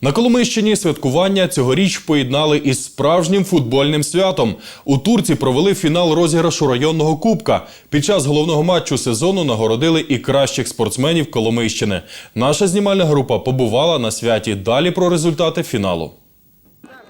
На Коломийщині святкування цьогоріч поєднали із справжнім футбольним святом. У Турці провели фінал розіграшу районного кубка. Під час головного матчу сезону нагородили і кращих спортсменів Коломийщини. Наша знімальна група побувала на святі. Далі про результати фіналу.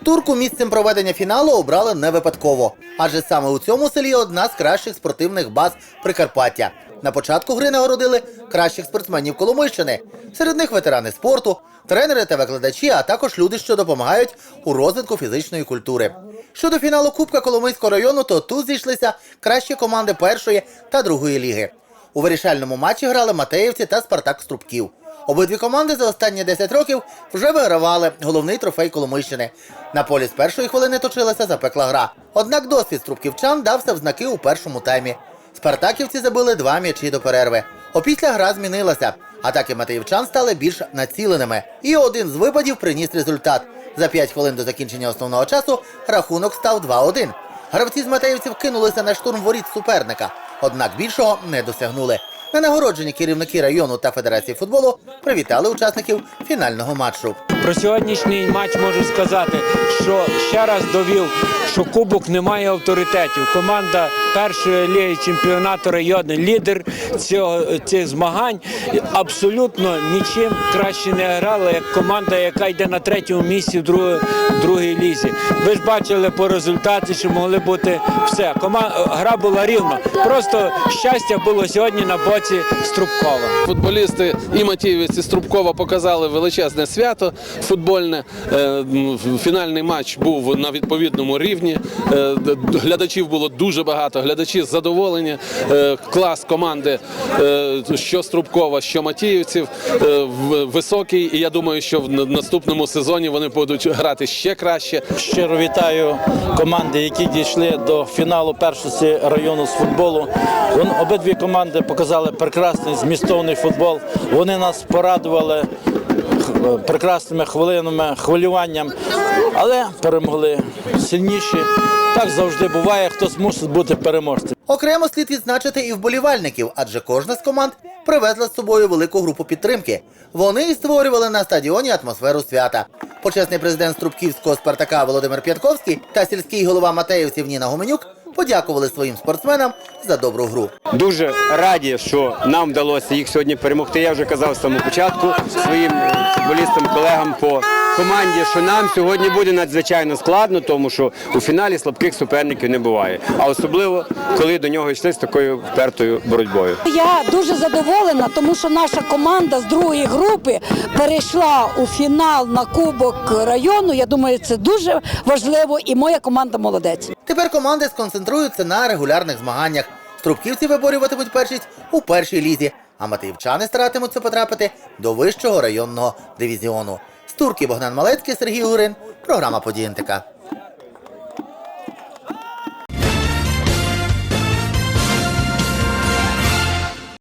Турку місцем проведення фіналу обрали не випадково, адже саме у цьому селі одна з кращих спортивних баз Прикарпаття. На початку гри нагородили кращих спортсменів Коломийщини. Серед них ветерани спорту, тренери та викладачі, а також люди, що допомагають у розвитку фізичної культури. Щодо фіналу Кубка Коломийського району, то тут зійшлися кращі команди першої та другої ліги. У вирішальному матчі грали Матеївці та Спартак Струбків. Обидві команди за останні 10 років вже вигравали головний трофей Коломийщини. На полі з першої хвилини точилася запекла гра. Однак досвід струбківчан дався в знаки у першому таймі. Спартаківці забили два м'ячі до перерви. Опісля гра змінилася. Атаки матеївчан стали більш націленими. І один з випадів приніс результат. За 5 хвилин до закінчення основного часу рахунок став 2-1. Гравці з матеївців кинулися на штурм воріт суперника, однак більшого не досягнули. На нагородженні керівники району та федерації футболу привітали учасників фінального матчу. Про сьогоднішній матч можу сказати, що ще раз довів, що кубок не має авторитетів. Команда першої ліги чемпіонату району, лідер цього цих змагань, абсолютно нічим краще не грала, як команда, яка йде на третьому місці в другій, другій лізі. Ви ж бачили по результаті, що могли бути все. Кома... Гра була рівна. Просто щастя було сьогодні на боці Струбкова. Футболісти і Матіївець, і Струбкова показали величезне свято футбольне. Е, Фінальний матч був на відповідному рівні. Е, Глядачів було дуже багато. Глядачі задоволені. Е, Клас команди, що Струбкова, що Матіївців, високий. І я думаю, що в наступному сезоні вони будуть грати ще краще. Щиро вітаю команди, які дійшли до фіналу першості району з футболу. Вон- Обидві команди показали прекрасний змістовний футбол. Вони нас порадували прекрасними хвилинами, хвилюванням, але перемогли сильніші. Так завжди буває, хтось мусить бути переможцем. Окремо слід відзначити і вболівальників, адже кожна з команд привезла з собою велику групу підтримки. Вони і створювали на стадіоні атмосферу свята. Почесний президент Струбківського Спартака Володимир П'ятковський та сільський голова Матеївців Ніна Гуменюк подякували своїм спортсменам за добру гру. Дуже раді, що нам вдалося їх сьогодні перемогти. Я вже казав з самого початку своїм футболістам, колегам по команді, що нам сьогодні буде надзвичайно складно, тому що у фіналі слабких суперників не буває. А особливо, коли до нього йшли з такою впертою боротьбою. Я дуже задоволена, тому що наша команда з другої групи перейшла у фінал на Кубок району. Я думаю, це дуже важливо, і моя команда молодець. Тепер команди сконцентруються на регулярних змаганнях. Струбківці виборюватимуть першість у першій лізі, а матиївчани старатимуться потрапити до вищого районного дивізіону. Турки Богдан Малецький, Сергій Гурин. Програма «Події НТК».